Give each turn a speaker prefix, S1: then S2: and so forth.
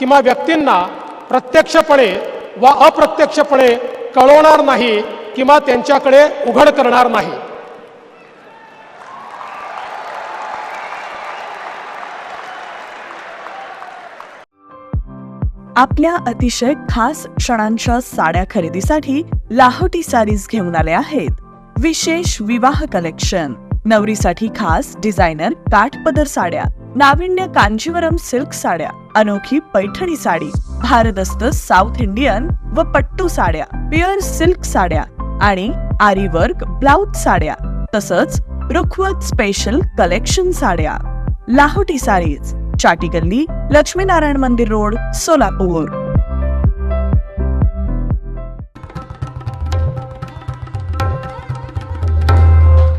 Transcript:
S1: किंवा व्यक्तींना प्रत्यक्षपणे व अप्रत्यक्षपणे कळवणार नाही किंवा त्यांच्याकडे उघड करणार नाही.
S2: आपल्या अतिशय खास क्षणांच्या साड्या खरेदीसाठी लाहोटी सारीज घेऊन आले आहेत. विशेष विवाह कलेक्शन. नवरीसाठी खास डिझायनर काठपदर साड्या. नाविन्य कांजीवरम सिल्क साड्या अनोखी पैठणी साडी भारदस्त साऊथ इंडियन व पट्टू साड्या प्युअर सिल्क साड्या आणि आरी वर्क ब्लाउज साड्या तसंच रुखवत स्पेशल कलेक्शन साड्या. लाहोटी साडीज चाटी गल्ली लक्ष्मीनारायण मंदिर रोड सोलापूर.